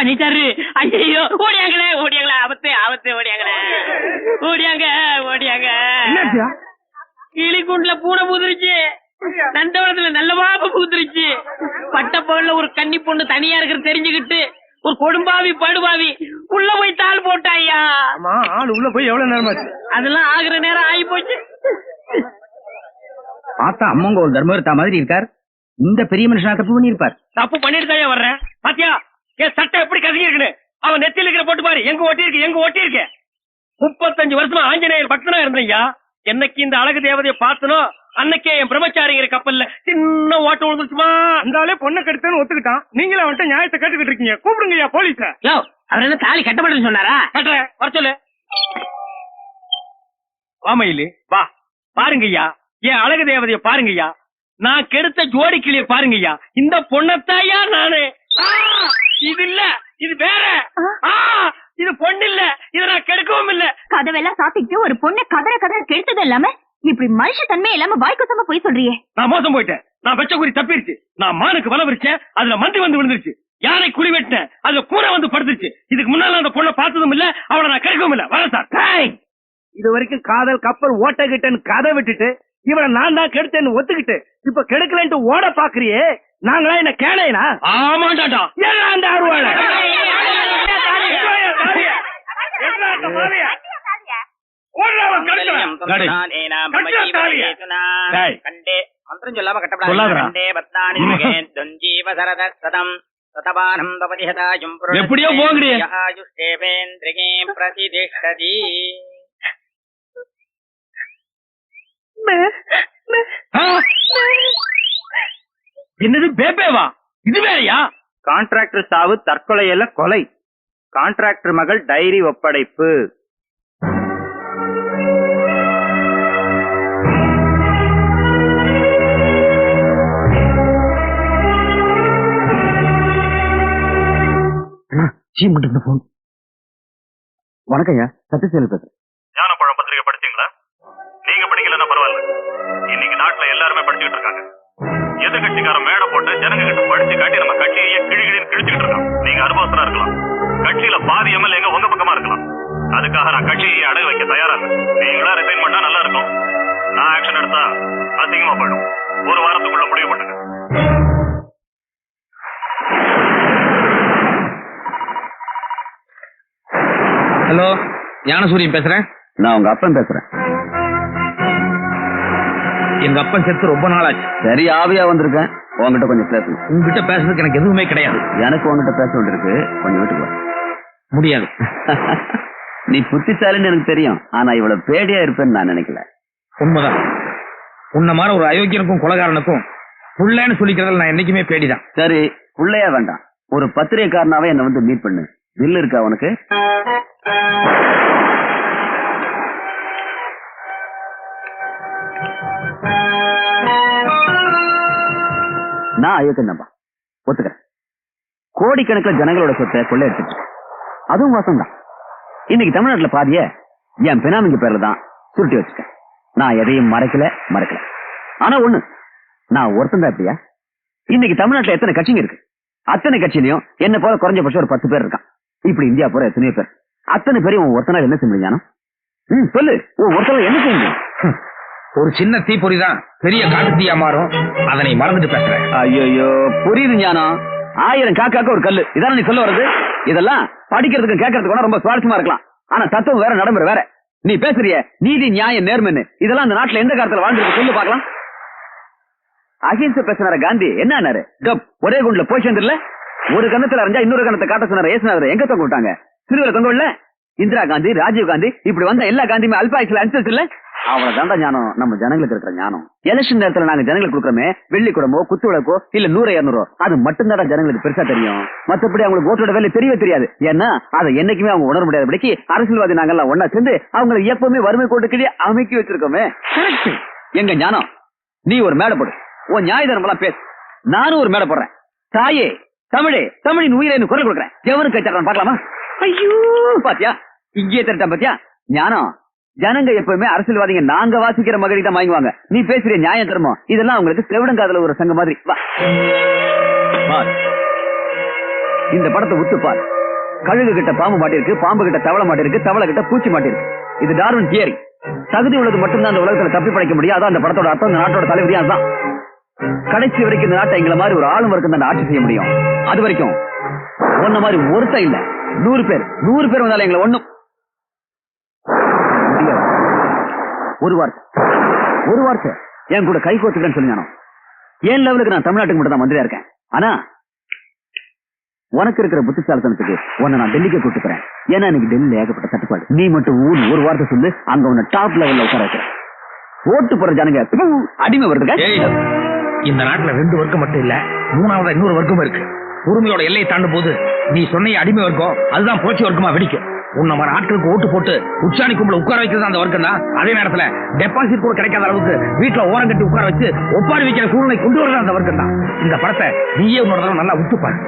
பண்ணிட்டாரு. ஐயோ ஓடியாங்களே ஓடியாங்களே ஆபத்து ஆபத்து ஓடியாங்களே. ஓடியாங்க ஓடியாங்க. கிளிக்குண்டுல பூனை பூந்துருச்சு. நந்தவனத்துல நல்ல பாம்பு பூந்துருச்சு. பட்ட பகல்ல ஒரு கன்னி பொண்ணு தனியா இருக்கிறது தெரிஞ்சுக்கிட்டு ஒரு கொடும்பாவி படுபாவி உள்ள போய் தாள் போட்டாய்யா ஆமா ஆள் உள்ள போய் எவ்வளவு நேரமாச்சு அதெல்லாம் ஆகுற நேரம் ஆகி போச்சு பார்த்தா அம்மங்க ஒரு தர்மவர்த்தா மாதிரி இருக்கார். இந்த பெரிய மனுஷனா தப்பு பண்ணிருப்பார் தப்பு தான் வர்றேன். பாத்தியா? என் சட்டை எப்படி கசங்கி இருக்குன்னு அவன் நெத்தியில இருக்கிற போட்டு பாரு. எங்க ஒட்டி இருக்கு எங்க ஒட்டி இருக்கு முப்பத்தஞ்சு வருஷமா ஆஞ்சநேயர் பக்தனா இருந்தையா என்னைக்கு இந்த அழகு தேவதையை பார்த்தனோ அன்னைக்கே என் பிரம்மச்சாரிங்கிற கப்பல்ல சின்ன ஓட்டம் விழுந்துச்சுமா ஆளே பொண்ணை கெடுத்தேன்னு ஒத்துக்கிட்டான். நீங்களும் அவன்கிட்ட நியாயத்தை கேட்டுக்கிட்டு இருக்கீங்க. கூப்பிடுங்கய்யா போலீஸ யோ அவர் என்ன தாலி கட்டப்பட்டு சொன்னாரா? கட்டுறேன். வர சொல்லு. வாமையிலு வா. பாருங்கய்யா என் அழகு தேவதைய பாருங்கய்யா நான் கெடுத்த ஜோடி கிளிய பாருங்கய்யா இந்த பொண்ணத்தாயா நானு. இது இல்ல. இது வேற. ஆ, இது பொண்ணு இல்ல. இத நான் கெடுக்கவும் இல்ல. கதவெல்லாம் சாத்திட்டு ஒரு பொண்ணை கதற கதற கெடுத்தது இல்லாம இப்படி மனுஷ தன்மை இல்லாம வாய்க்குசமா போய் சொல்றியே. நான் மோசம் போயிட்டேன். நான் வச்ச குறி தப்பிருச்சு. நான் மானுக்கு வலை விரிச்சேன். அதுல மந்தி வந்து விழுந்துருச்சு. யானை குழி வெட்டினேன். அதுல பூனை வந்து படுத்துருச்சு. இதுக்கு முன்னால அந்த பொண்ணை பார்த்ததும் இல்ல. அவளை நான் கெடுக்கவும் இல்ல. வரேன் சார். இது வரைக்கும் காதல் கப்பல் ஓட்டகிட்டேன்னு கதை விட்டுட்டு இவனை நான் தான் கெடுத்தேன்னு ஒத்துக்கிட்டு இப்ப கெடுக்கலன்ட்டு ஓட பாக்குறியே நாங்களா என்ன கேளையனா ஆமாண்டாடா ஏன் அந்த அருவாள? டேய். மந்திரம் சொல்லாம சொல்லாதடா. எப்படியோ போங்கடி. பிரதிஷ்டதி. என்னது பேபேவா இது வேறயா? கான்ட்ராக்டர் சாவு தற்கொலையில கொலை. கான்ட்ராக்டர் மகள் டைரி ஒப்படைப்பு. வணக்கம் ஐயா சத்யசேல் பேசுறேன். படிச்சுக்கிட்டு இருக்காங்க. எதிர்கட்சிக்காரன் மேடை போட்டு ஜனங்க கிட்ட படிச்சு காட்டி நம்ம கட்சியையே கிழி கிழின்னு கிழிச்சுக்கிட்டு இருக்கான். நீங்க அனுபவஸ்தரா இருக்கலாம். கட்சியில பாதி எம்எல்ஏங்க உங்க பக்கமா இருக்கலாம். அதுக்காக நான் கட்சியை அடகு வைக்க தயாரா இல்லை. நீங்களா ரிசைன் பண்ணா நல்லா இருக்கும். நான் ஆக்ஷன் எடுத்தா அதிகமா போயிடும். ஒரு வாரத்துக்குள்ள முடிவு பண்ணுங்க. ஹலோ ஞானசூரியன் பேசுறேன்? நான் உங்க அப்பன் பேசுறேன். எங்க அப்பன் செத்து ரொம்ப நாள் ஆச்சு சரி ஆவியா வந்திருக்கேன். உங்ககிட்ட கொஞ்சம் பேசணும் உங்ககிட்ட பேசுறதுக்கு எனக்கு எதுவுமே கிடையாது. எனக்கு உங்ககிட்ட பேச வேண்டியிருக்கு. கொஞ்சம் வீட்டுக்கு. வா முடியாது. நீ புத்திசாலின்னு எனக்கு தெரியும். ஆனா இவ்வளவு பேடியா இருப்பேன்னு நான் நினைக்கல. உண்மைதான். உன்ன மாதிரி ஒரு அயோக்கியனுக்கும் கொலகாரனுக்கும் புள்ளன்னு சொல்லிக்கிறதுல நான் என்னைக்குமே பேடிதான். சரி உள்ளையா வேண்டாம். ஒரு பத்திரிகைக்காரனாவே என்ன வந்து மீட் பண்ணு. பில் இருக்கா உனக்கு? நான் அயோக்கியம் தான்ப்பா. ஒத்துக்கிறேன். கோடிக்கணக்கில் ஜனங்களோட சொத்தை கொள்ளையடிச்சிட்டு அதுவும் வாசம் தான் இன்னைக்கு தமிழ்நாட்டுல பாதிய என் பினாமிங்க பேர்ல தான் சுருட்டி வச்சுட்டேன். நான் எதையும் மறைக்கல மறைக்கல. ஆனா ஒண்ணு நான் ஒருத்தன் தான் இப்படியா? இன்னைக்கு தமிழ்நாட்டுல எத்தனை கட்சிங்க இருக்கு? அத்தனை கட்சியிலையும் என்ன போல குறைஞ்சபட்சம் ஒரு பத்து பேர் இருக்கான். இப்படி இந்தியா போற எத்தனையோ பேர். அத்தனை பேரையும் உன் என்ன செய்ய முடியும் ம் சொல்லு. உன் ஒருத்தனால என்ன செய்ய முடியும்? ஒரு சின்ன தீப்பொறி தான் பெரிய காட்டுத்தீயா மாறும். அதனை நீ மறந்துட்டு பேசுறேன். ஐயோ புரியுது ஞானம் ஆயிரம் காக்காக்க ஒரு கல்லு. இதெல்லாம் நீ சொல்ல வருது இதெல்லாம் படிக்கிறதுக்கு கேட்கறதுக்கு ரொம்ப சுவாரஸ்யமா இருக்கலாம். ஆனா தத்துவம் வேற நடைமுறை வேற. நீ பேசுறிய நீதி நியாயம் நேர்மைன்னு. இதெல்லாம் இந்த நாட்டுல எந்த காலத்துல வாழ்ந்துருக்கு சொல்லு பாக்கலாம் அகிம்ச பேசினார காந்தி. என்ன ஒரே குண்டுல போய் சேர்ந்துடல? ஒரு கணத்துல அறிஞ்சா இன்னொரு கணத்தை காட்ட சொன்னார. ஏசுனாரு எங்க தொங்க விட்டாங்க? சிறுவரை தொங்க விடல? இந்திரா காந்தி ராஜீவ் காந்தி இப்படி வந்த எல்லா காந்தியுமே அல்பாயுசுல அனுசரிச்சு இல்ல? அவனை தாண்டா ஞானம். நம்ம ஜனங்களுக்கு இருக்கிற ஞானம். எலெக்ஷன் நேரத்துல நாங்க ஜனங்களுக்கு கொடுக்குறோமே வெள்ளி குடமோ குத்து விளக்கோ இல்ல நூறு இருநூறோ அது மட்டும்தான் ஜனங்களுக்கு பெருசா தெரியும். மத்தபடி அவங்களுக்கு ஓட்டோட வேலை தெரியவே தெரியாது. ஏன்னா அதை என்னைக்குமே அவங்க உணர முடியாதபடிக்கு அரசியல்வாதி நாங்கெல்லாம் ஒன்னா சேர்ந்து அவங்களை எப்பவுமே வறுமை கோட்டுக்கிட்டே அமைக்கி வச்சிருக்கோமே. எங்க ஞானம்? நீ ஒரு மேடை போடு. உன் நியாய தர்மம் பேசு. நானும் ஒரு மேடை போடுறேன். தாயே தமிழே தமிழின் உயிரை குரல் கொடுக்குறேன். எவனுக்கு பார்க்கலாமா? ஐயோ! பாத்தியா? இங்கே தரட்டா பத்தியா? ஞானம். ஜனங்க எப்பவுமே அரசியல்வாதிங்க நாங்க வாசிக்கிற மகளிர் தான் வாங்குவாங்க நீ பேசுற நியாய தர்மம். இதெல்லாம் அவங்களுக்கு செவிடங்காதல ஒரு சங்கம் மாதிரி. இந்த படத்தை உத்து கழுகு கிட்ட பாம்பு மாட்டிருக்கு பாம்பு கிட்ட தவளை மாட்டிருக்கு தவளை கிட்ட பூச்சி மாட்டிருக்கு. இது டார்வின் தியரி. தகுதி உள்ளது மட்டும்தான் அந்த உலகத்துல தப்பி படைக்க முடியும். அதான் அந்த படத்தோட அர்த்தம் இந்த நாட்டோட தலைவரியா தான் கடைசி வரைக்கும் இந்த நாட்டை எங்களை மாதிரி ஒரு ஆளும் வரைக்கும் தான் ஆட்சி செய்ய முடியும். அது வரைக்கும். ஒன்ன மாதிரி ஒருத்தன் இல்ல. நூறு பேர். நூறு பேர் வந்தாலும் எங்களை ஒண்ணும் முடியாது. ஒரு வார்த்தை. ஒரு வார்த்தை. என் கூட கை கோத்துக்கிறேன்னு சொல்லுங்க என் லெவலுக்கு நான் தமிழ்நாட்டுக்கு மட்டும் தான் மந்திரியா இருக்கேன். ஆனா உனக்கு இருக்கிற புத்திசாலித்தனத்துக்கு உன்னை நான் டெல்லிக்கு கூட்டுக்கிறேன். ஏன்னா இன்னைக்கு டெல்லி ஏகப்பட்ட தட்டுப்பாடு. நீ மட்டும் ஊர் ஒரு வார்த்தை சொல்லு அங்க உன்னை டாப் லெவல்ல உட்கார வைக்கிறேன். ஓட்டு போற ஜனங்க அடிமை வருதுங்க இந்த நாட்டுல ரெண்டு வர்க்கம் மட்டும் இல்ல மூணாவது இன்னொரு வர்க்கம் இருக்கு. உரிமையோட எல்லையை தாண்டும் போது நீ சொன்ன அடிமை வர்க்கம் அதுதான் புரட்சி வர்க்கமா வெடிக்கும். உன்ன மாதிரி ஆட்களுக்கு ஓட்டு போட்டு உச்சாணி கும்பல உட்கார வைக்கிறது அந்த வர்க்கம் தான். அதே நேரத்துல டெபாசிட் கூட கிடைக்காத அளவுக்கு வீட்டுல ஓரம் கட்டி உட்கார வச்சு ஒப்பாரி வைக்கிற சூழ்நிலை கொண்டு வர்றது அந்த வர்க்கம் தான். இந்த படத்தை நீயே உன்னோட தடவை நல்லா உத்துப்பாரு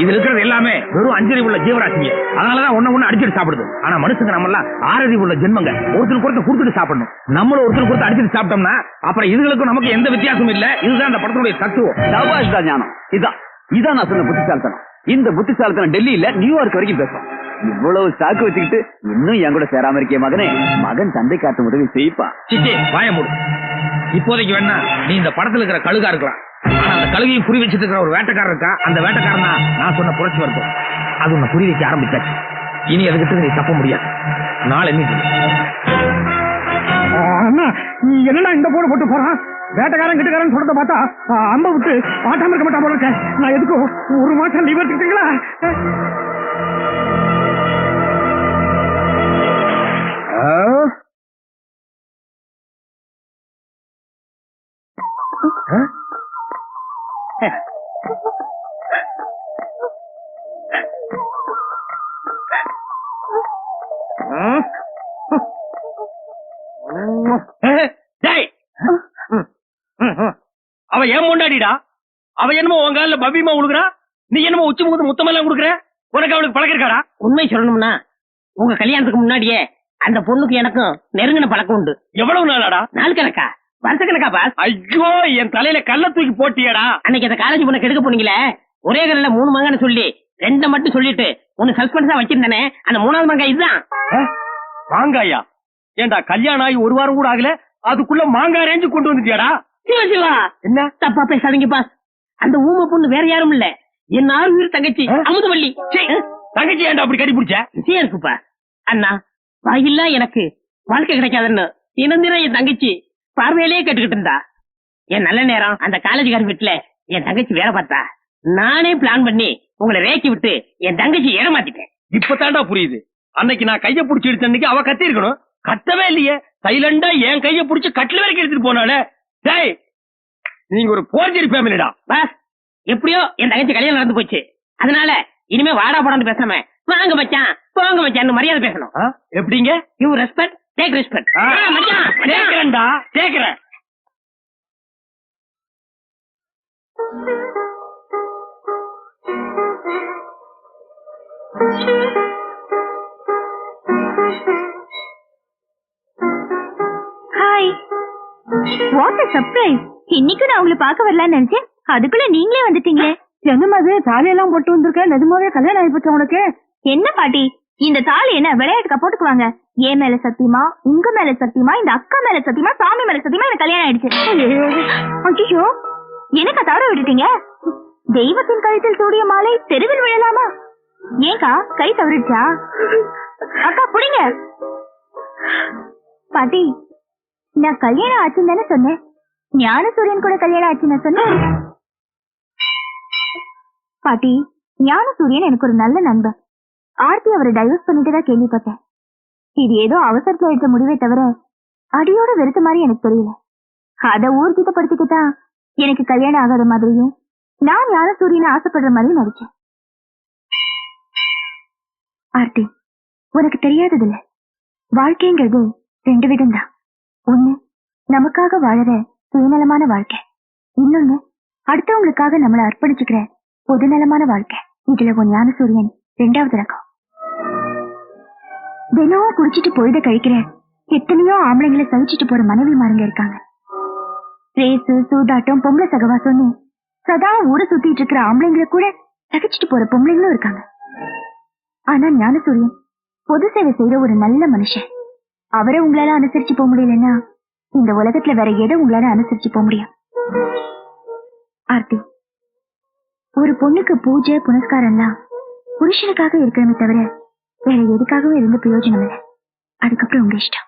இதுல இருக்கிறது எல்லாமே வெறும் அஞ்சறி உள்ள ஜீவராசிங்க. அதனாலதான் ஒண்ணு ஒண்ணு அடிச்சுட்டு சாப்பிடுது. ஆனா மனுஷங்க நம்ம எல்லாம் ஆறறிவு உள்ள ஜென்மங்க. ஒருத்தருக்கு ஒருத்தர் கொடுத்துட்டு சாப்பிடணும். நம்மளும் ஒருத்தருக்கு ஒருத்தர் அடிச்சுட்டு சாப்பிட்டோம்னா அப்புறம் இதுகளுக்கும் நமக்கு எந்த வித்தியாசமும் இல்ல. இதுதான் அந்த படத்தினுடைய தத்துவம். தான் ஞானம். இதான். இதான் நான் சொன்ன புத்திசாலித்தனம். இந்த புத்திசாலித்தனம் டெல்லியில நியூயார்க் வரைக்கும் பேசுறோம் இவ்வளவு சாக்கு வச்சுக்கிட்டு இன்னும் என் கூட சேராம இருக்கிய மகனே. மகன் தந்தை காட்டும் உதவி செய்ப்பா. சிச்சி வாய மூடு. இப்போதைக்கு வேணா நீ இந்த படத்துல இருக்கிற கழுகா இருக்கலாம். ஆனா அந்த கழுகையும் குறி வச்சிட்டு இருக்கிற ஒரு வேட்டைக்காரர் இருக்கா? அந்த வேட்டைக்காரன் நான் சொன்ன புரட்சி வர்க்கம் அது உன்னை குறி வைக்க ஆரம்பிச்சாச்சு. இனி அதுக்கிட்ட நீ தப்ப முடியாது. நாளை மீட்டு அண்ணா நீ என்னடா இந்த போடு போட்டு போறான்? வேட்டக்காரன் கிட்டக்காரன் சொல்றத பார்த்தா அம்ப விட்டு ஆட்டாம இருக்க மாட்டான் போல இருக்க. நான் எதுக்கும் ஒரு மாசம் லீவ் எடுத்துக்கிட்டீங்களா? அவ ஏன் முன்னாடிடா. அவ என்னமோ உன் காலில் பபிமா உழுகுறா? நீ என்னமோ உச்சி முகத்து முத்தமெல்லாம் கொடுக்குற? உனக்கு அவளுக்கு பழக்கம் இருக்காடா? உண்மை சொல்லணும்னா உங்க கல்யாணத்துக்கு முன்னாடியே அந்த பொண்ணுக்கு எனக்கும் நெருங்கின பழக்கம் உண்டு. எவ்வளவு நாளாடா? நாள் கணக்கா வருஷ கணக்கா பாஸ்? ஐயோ என் தலையில கல்ல தூக்கி போட்டியடா. அன்னைக்கு அந்த காலேஜ் பொண்ணை கெடுக்க போனீங்களே? ஒரே கல்ல மூணு மங்கன்னு சொல்லி ரெண்டை மட்டும் சொல்லிட்டு ஒன்னு சஸ்பென்ஸா வச்சிருந்தானே அந்த மூணாவது மங்க இதுதான். மாங்காயா? ஏண்டா கல்யாணம் ஆகி ஒரு வாரம் கூட ஆகல அதுக்குள்ள மாங்காய் ரேஞ்சு கொண்டு வந்துட்டியாடா? சிவா சிவா. என்ன? தப்பா பேசாதீங்க பாஸ் அந்த ஊமை பொண்ணு வேற யாரும் இல்ல. என் ஆறு தங்கச்சி அமுதவள்ளி சீ, தங்கச்சி ஏன்டா அப்படி கட்டி பிடிச்ச? நிச்சயம் இருக்குப்பா. அண்ணா வாயில்லா எனக்கு வாழ்க்கை கிடைக்காதுன்னு தினந்திரம் என் தங்கச்சி பார்வையிலேயே கேட்டுக்கிட்டு இருந்தா. என் நல்ல நேரம் அந்த காலேஜ்கார வீட்டுல என் தங்கச்சி வேலை பார்த்தா. நானே பிளான் பண்ணி உங்களை ரேக்கி விட்டு என் தங்கச்சி ஏமாத்திட்டேன். இப்பதான்டா புரியுது. அன்னைக்கு நான் கைய புடிச்சு எடுத்த அன்னைக்கு அவ கத்தி இருக்கணும். கத்தவே இல்லையே. சைலண்டா என் கைய புடிச்சு கட்டில வரைக்கும் எடுத்துட்டு போனாலே டேய் நீங்க ஒரு போர்ஜரி ஃபேமிலிடா. எப்படியோ என் தங்கச்சி கல்யாணம் நடந்து போச்சு. அதனால இனிமே வாடா போடான்னு பேசாம வாங்க மச்சான் போங்க மச்சான் மரியாதை பேசணும். எப்படிங்க? யூ ரெஸ்பெக்ட் டேக் ரெஸ்பெக்ட் மச்சான். கேக்குறேன்டா கேக்குறேன். ஹாய் வாட் a சர்ப்ரைஸ் இன்னைக்கு நான் உங்களை பார்க்க வரலாம்னு நினைச்சேன். அதுக்குள்ள நீங்களே வந்துட்டீங்க என்னமாது தாலியெல்லாம் போட்டு வந்திருக்க? நிஜமாவே கல்யாணம் ஆயிப்போச்சு உனக்கு? என்ன பாட்டி? இந்த தாலி என்ன விளையாட்டுக்கா போட்டுக்குவாங்க? என் மேல சத்தியமா உங்க மேல சத்தியமா இந்த அக்கா மேல சத்தியமா சாமி மேல சத்தியமா எனக்கு கல்யாணம் ஆயிடுச்சு. ஐயோ எனக்கா தவற விட்டுட்டீங்க? தெய்வத்தின் கழுத்தில் சூடிய மாலை தெருவில் விழலாமா? ஏங்கா கை தவறிடுச்சா? அக்கா புடிங்க. பாட்டி நான் கல்யாணம் ஆச்சுன்னு தானே சொன்னேன். ஞானசூரியன் கூட கல்யாணம் ஆச்சுன்னு சொன்னேன். பாட்டி ஞானசூரியன் எனக்கு ஒரு நல்ல நண்பர். ஆர்த்தி அவரை டைவர்ஸ் பண்ணிட்டு தான் கேள்விப்பட்டேன். இது ஏதோ அவசரத்துல எடுத்த முடிவே தவிர அடியோட வெறுத்த மாதிரி எனக்கு தெரியல. அத ஊர்ஜிதப்படுத்திக்கிட்டா எனக்கு கல்யாணம் ஆகாத மாதிரியும் நான் ஞானசூரியனை ஆசைப்படுற மாதிரி நடிச்சேன். ஆர்த்தி உனக்கு தெரியாததில்ல. வாழ்க்கைங்கிறது ரெண்டு விதம்தான். ஒண்ணு நமக்காக வாழற சுயநலமான வாழ்க்கை. இன்னொன்னு அடுத்தவங்களுக்காக நம்மளை அர்ப்பணிச்சுக்கிற பொதுநலமான வாழ்க்கை. இதுல உன் ஞானசூரியன் ரெண்டாவது ரகம். தினமும் குடிச்சிட்டு பொழுத கழிக்கிற எத்தனையோ ஆம்பளைங்களை சகிச்சிட்டு போற மனைவி மாருங்க இருக்காங்க. ரேசு சூதாட்டம் பொம்பளை சகவாசம்னு சதா ஊரை சுத்திட்டு இருக்கிற ஆம்பளைங்களை கூட சகிச்சிட்டு போற பொம்பளைங்களும் இருக்காங்க. ஆனா ஞானசூரியன் பொது சேவை செய்யற ஒரு நல்ல மனுஷன். அவரை உங்களால அனுசரிச்சு போக முடியலன்னா இந்த உலகத்துல வேற எதை உங்களால அனுசரிச்சு போக முடியும்? ஆர்த்தி ஒரு பொண்ணுக்கு பூஜை புனஸ்காரம்லாம் புருஷனுக்காக இருக்கிறமே தவிர வேற எதுக்காகவும் இருந்து பிரயோஜனம் இல்லை. அதுக்கப்புறம் உங்க இஷ்டம்.